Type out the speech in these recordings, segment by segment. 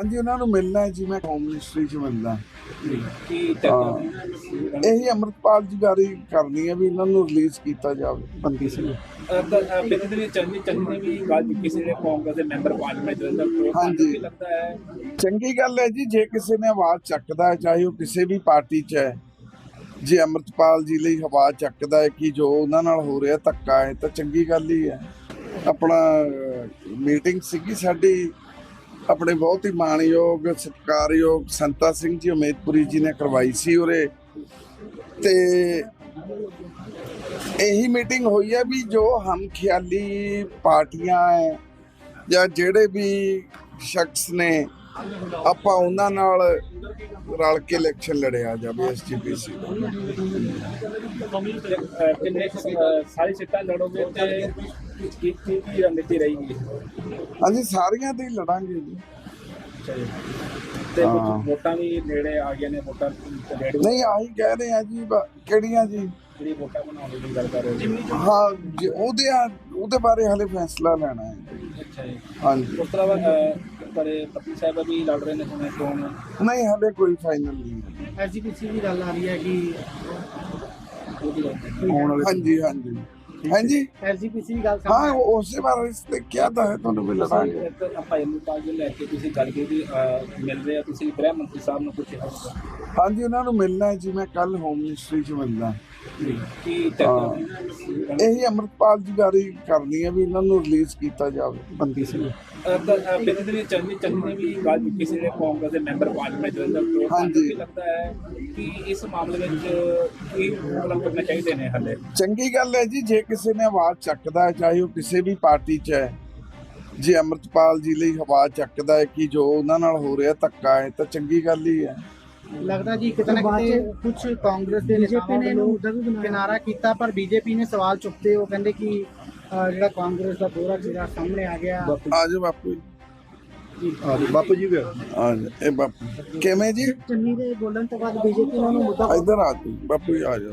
ਹਾਂਜੀ ਉਹਨਾਂ ਨੂੰ ਮਿਲਣਾ ਹੈ ਜੀ ਮੈਂ ਹੋਮ ਮਿਨਿਸਟਰੀ 'ਚ ਮਿਲਣਾ ਕੀ ਹਾਂ। ਇਹੀ ਅੰਮ੍ਰਿਤਪਾਲ ਜੀ ਬਾਰੇ ਕਰਨੀ ਹੈ ਵੀ ਇਹਨਾਂ ਨੂੰ ਰਿਲੀਜ਼ ਕੀਤਾ ਜਾਵੇ ਬੰਦੀ ਸਿੰਘ ਬਿੰਦਰ ਚੰਨੀ ਚੰਨੀ ਨੇ ਵੀ ਗੱਲ ਕੀਤੀ ਸੀ ਜਿਹੜੇ ਕਾਂਗਰਸ ਦੇ ਮੈਂਬਰ ਪਾਰਲੀਮੈਂਟ ਦੇ ਅੰਦਰ ਤੋਂ ਹਾਂਜੀ। ਕੀ ਲੱਗਦਾ ਹੈ ਚੰਗੀ ਗੱਲ ਹੈ ਜੀ ਜੇ ਕਿਸੇ ਨੇ ਆਵਾਜ਼ ਚੱਕਦਾ ਹੈ ਚਾਹੇ ਉਹ ਕਿਸੇ ਵੀ ਪਾਰਟੀ 'ਚ ਹੈ ਜੇ ਅੰਮ੍ਰਿਤਪਾਲ ਜੀ ਲਈ ਆਵਾਜ਼ ਚੱਕਦਾ ਹੈ ਕਿ ਜੋ ਉਹਨਾਂ ਨਾਲ ਹੋ ਰਿਹਾ ਧੱਕਾ ਹੈ ਤਾਂ ਚੰਗੀ ਗੱਲ ਹੀ ਹੈ ਆਪਣਾ ਮੀਟਿੰਗ ਸੀਗੀ ਸਾਡੀ ਆਪਣੇ ਬਹੁਤ ਹੀ ਮਾਣਯੋਗ, ਸਤਿਕਾਰਯੋਗ ਸੰਤਾ ਸਿੰਘ ਜੀ ਉਮੇਦਪੁਰੀ ਜੀ ਨੇ ਕਰਵਾਈ ਸੀ ਉਰੇ। ਤੇ ਇਹੀ ਮੀਟਿੰਗ ਹੋਈ ਹੈ ਵੀ ਜੋ ਹਮ ਖਿਆਲੀ ਪਾਰਟੀਆਂ ਹੈ ਜਾਂ ਜਿਹੜੇ ਵੀ ਸ਼ਖਸ ਨੇ ਆਪਾਂ ਉਹਨਾਂ ਨਾਲ ਰਲ ਕੇ ਇਲੈਕਸ਼ਨ ਲੜਿਆ ਜਾਵੇ ਐਸਜੀਪੀਸੀ ਕਿੰਨੇ ਸਾਰੀ ਸੀਟਾਂ ਲੜੋਗੇ ਤੇ ਕੀ ਕੀ ਰਣਨੀਤੀ ਰਹੇਗੀ? ਹਾਂਜੀ ਸਾਰੀਆਂ ਤੇ ਹੀ ਲੜਾਂਗੇ ਜੀ। ਤੇ। ਵੋਟਾਂ ਵੀ ਨੇੜੇ ਆ ਗਈਆਂ ਨੇ ਵੋਟਾਂ ਨਹੀਂ ਆਹੀ ਕਹਿ ਰਹੇ ਆ ਜੀ ਕਿਹੜੀਆਂ ਜੀ? ਜਿਹੜੀ ਵੋਟਾਂ ਬਣਾਉਣ ਦੀ ਗੱਲ ਕਰ ਰਹੇ ਹੋ। ਹਾਂ ਉਹਦੇ ਆ- ਉਹਦੇ ਬਾਰੇ ਹਲੇ ਫੈਸਲਾ ਲੈਣਾ ਹੈ। ਅੱਛਾ ਜੀ। ਹਾਂਜੀ। ਉਸ ਤੋਂ ਇਲਾਵਾ ਪਰ ਪਤੀ ਸਾਹਿਬ ਵੀ ਲੜ ਰਹੇ ਨੇ ਸੁਣਿਆ ਚੋਣ ਨਹੀਂ ਹਲੇ ਕੋਈ ਫਾਈਨਲ ਨਹੀਂ। ਐਸਜੀਪੀਸੀ ਦੀ ਗੱਲ ਆ ਰਹੀ ਹੈ ਕਿ ਉਹਦੀ ਗੱਲ ਹਾਂਜੀ ਹਾਂਜੀ। ਹਾਂਜੀ। ਐਸਜੀਪੀਸੀ ਦੀ ਗੱਲ ਹਾਂ ਉਸੇ ਬਾਰੇ ਇਸ ਤੇ ਕਿਹਾ ਤਾਂ ਹੈ ਤੁਹਾਨੂੰ ਵੀ ਲੜਾਂਗੇ। ਇੱਕ ਆਪਾਂ ਇਹਨੂੰ ਪਾਜ ਲੈ ਕੇ ਤੁਸੀਂ ਗੱਲ ਕੀਤੀ ਅਹ, ਮਿਲ ਰਹੇ ਆ ਤੁਸੀਂ ਗ੍ਰਹਿ ਮੰਤਰੀ ਸਾਹਿਬ ਨੂੰ ਪੁੱਛਿਆ ਹਾਂਜੀ ਉਹਨਾਂ ਨੂੰ ਮਿਲਣਾ ਹੈ ਜੀ ਮੈਂ ਕੱਲ ਹੋਮ ਮਿਨਿਸਟਰੀ 'ਚ ਕੀ ਇਹੀ ਅੰਮ੍ਰਿਤਪਾਲ ਜੀ ਬਾਰੇ ਕਰਨੀ ਹੈ ਵੀ ਇਹਨਾਂ ਨੂੰ ਰਿਲੀਜ਼ ਕੀਤਾ ਜਾਵੇ। ਬੰਦੀ ਸਿੰਘ ਬਿੰਦਰ ਚੰਨੀ ਚੰਨੀ ਨੇ ਵੀ ਗੱਲ ਕੀਤੀ ਸੀ ਜਿਹੜੇ ਕਾਂਗਰਸ ਦੇ ਮੈਂਬਰ ਪਾਰਲੀਮੈਂਟ ਦੇ ਅੰਦਰ। ਤੋਂ ਹਾਂਜੀ। ਕੀ ਲੱਗਦਾ ਹੈ ਕਿ ਇਸ ਮਾਮਲੇ ਵਿੱਚ ਕੀ ਮਤਲਬ ਕਰਨਾ ਚਾਹੀਦੇ ਨੇ ਹਲੇ? ਚੰਗੀ ਗੱਲ ਹੈ ਜੀ ਜੇ ਕਿਸੇ ਨੇ ਆਵਾਜ਼ ਚੱਕਦਾ ਹੈ ਚਾਹੇ ਉਹ ਕਿਸੇ ਵੀ ਪਾਰਟੀ 'ਚ ਹੈ ਜੇ ਅੰਮ੍ਰਿਤਪਾਲ ਜੀ ਲਈ ਆਵਾਜ਼ ਚੱਕਦਾ ਹੈ ਕਿ ਜੋ ਉਹਨਾਂ ਨਾਲ ਹੋ ਰਿਹਾ ਧੱਕਾ ਹੈ ਤਾਂ ਚੰਗੀ ਗੱਲ ਹੀ ਹੈ। ਲੱਗਦਾ ਜੀ ਕਿਤੇ ਨਾ ਕਿਤੇ ਕੁਝ ਕਾਂਗਰਸ ਦੇ ਨੇਤਾਵਾਂ ਵੱਲੋਂ ਕਿਨਾਰਾ ਕੀਤਾ ਪਰ ਬੀਜੇਪੀ ਨੇ ਸਵਾਲ ਚੁੱਕਦੇ ਉਹ ਕਹਿੰਦੇ ਕਿ ਜਿਹੜਾ ਕਾਂਗਰਸ ਦਾ ਦੋਰਾ ਜਿਹੜਾ ਸਾਹਮਣੇ ਆ ਗਿਆ। ਆ ਜਾਓ ਬਾਪੂ ਜੀ। ਬਾਪੂ ਜੀ ਆ ਜਾਓ ਇਹ ਬਾਪੂ ਕਿਵੇਂ ਜੀ? ਚੰਨੀ ਦੇ ਬੋਲਣ ਤੋਂ ਬਾਅਦ ਬੀਜੇਪੀ ਨੇ ਉਹਨੂੰ ਮੁੱਦਾ ਇੱਧਰ ਆ ਬਾਪੂ ਜੀ ਆ ਜਾਓ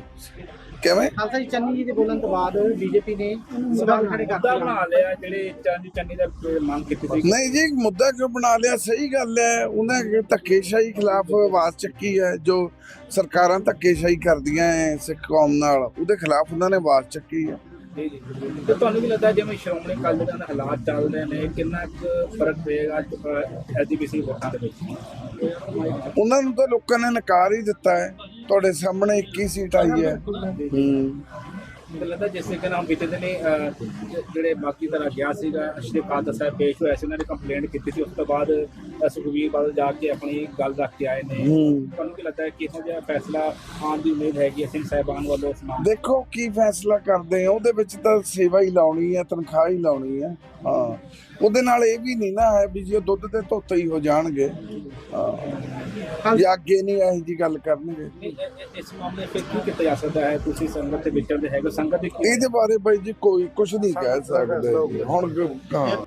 ਕਿਵੇਂ? ਖਾਲਸਾ ਜੀ ਚੰਨੀ ਜੀ ਦੇ ਬੋਲਣ ਤੋਂ ਬਾਅਦ ਬੀਜੇਪੀ ਨੇ ਸਵਾਲ ਖੜੇ ਕਰ ਦਿੱਤੇ। ਬਣਾ ਲਿਆ ਜਿਹੜੇ ਚੰਨੀ ਚੰਨੀ ਦਾ ਮੰਗ ਕੀਤੀ ਸੀ। ਨਹੀਂ ਜੀ ਮੁੱਦਾ ਕਿਉਂ ਬਣਾ ਲਿਆ? ਸਹੀ ਗੱਲ ਹੈ ਉਹਨਾਂ ਨੇ ਧੱਕੇਸ਼ਾਹੀ ਖਿਲਾਫ ਆਵਾਜ਼ ਚੱਕੀ ਹੈ ਜੋ ਸਰਕਾਰਾਂ ਧੱਕੇਸ਼ਾਹੀ ਕਰਦੀਆਂ ਐ ਸਿੱਖ ਕੌਮ ਨਾਲ ਉਹਦੇ ਖਿਲਾਫ ਉਹਨਾਂ ਨੇ ਆਵਾਜ਼ ਚੱਕੀ ਹੈ। ਜੀ ਜੀ ਤੇ ਤੁਹਾਨੂੰ ਵੀ ਲੱਗਦਾ ਜਿਵੇਂ ਸ਼੍ਰੋਮਣੀ ਅਕਾਲੀ ਦਲ ਦੇ ਹਾਲਾਤ ਚੱਲ ਰਹੇ ਨੇ ਕਿੰਨਾ ਕੁ ਫ਼ਰਕ ਪਏਗਾ ਐਜੀਪੀਸੀ ਵੋਟਾਂ ਦੇ ਵਿੱਚ? ਉਹਨਾਂ ਨੂੰ ਤਾਂ ਲੋਕਾਂ ਨੇ ਨਕਾਰ ਹੀ ਦਿੱਤਾ ਹੈ। ਤੁਹਾਡੇ ਸਾਹਮਣੇ 21 ਸੀਟ ਆਈ ਹੈ। ਹੂੰ। ਲੱਗਦਾ ਜਿਸ ਤਰੀਕੇ ਨਾਲ ਬੀਤੇ ਦਿਨ ਜਿਹੜੇ ਬਾਕੀ ਤਰ੍ਹਾਂ ਗਿਆ ਸੀਗਾ ਸ਼੍ਰੀ ਕਾਦਰ ਸਾਹਿਬ ਪੇਸ਼ ਹੋਇਆ ਸੀ ਉਹਨਾਂ ਨੇ ਕੰਪਲੇਂਟ ਕੀਤੀ ਸੀ। ਉਸ ਤੋਂ ਬਾਅਦ ਅਹ, ਸੁਖਬੀਰ ਬਾਦਲ ਜਾ ਕੇ ਆਪਣੀ ਗੱਲ ਰੱਖ ਕੇ ਆਏ ਨੇ। ਹੂੰ। ਤੁਹਾਨੂੰ ਕੀ ਲੱਗਦਾ ਹੈ ਕਿ ਇਹੋ ਜਿਹਾ ਫੈਸਲਾ ਆਉਣ ਦੀ ਉਮੀਦ ਹੈਗੀ ਹੈ ਸਿੰਘ ਸਾਹਿਬਾਨ ਵੱਲੋਂ ਇਸ ਮਾਮਲੇ ਦੇਖੋ ਕੀ ਫੈਸਲਾ ਕਰਦੇ ਆ ਉਹਦੇ ਵਿੱਚ ਤਾਂ ਸੇਵਾ ਹੀ ਲਾਉਣੀ ਹੈ ਤਨਖਾਹ ਹੀ ਲਾਉਣੀ ਹੈ। ਹਾਂ। ਉਹਦੇ ਨਾਲ ਇਹ ਵੀ ਨਹੀਂ ਨਾ ਹੈ ਵੀ ਜੇ ਦੁੱਧ ਤੇ ਧੋਤੇ ਹੀ ਹੋ ਜਾਣਗੇ। ਹਾਂ। ਜਾਂ ਅੱਗੇ ਨਹੀਂ ਇਹੋ ਜੀ ਗੱਲ ਕਰਨਗੇ। ਨਹੀਂ, ਇਹ- ਇਹ- ਇਸ ਮਾਮਲੇ ਫਿਰ ਕੀ ਕੀਤਾ ਜਾ ਸਕਦਾ ਹੈ? ਤੁਸੀਂ ਸੰਗਤ ਦੇ ਵਿਚਰਦੇ ਹੈਗੇ ਸੰਗਤ ਦੀ ਕੀ ਇਹਦੇ ਬਾਰੇ ਬਾਈ ਜੀ ਕੋਈ ਕੁਝ ਨਹੀਂ ਕਹਿ ਸਕਦੇ ਹੁਣ ਹਾਂ।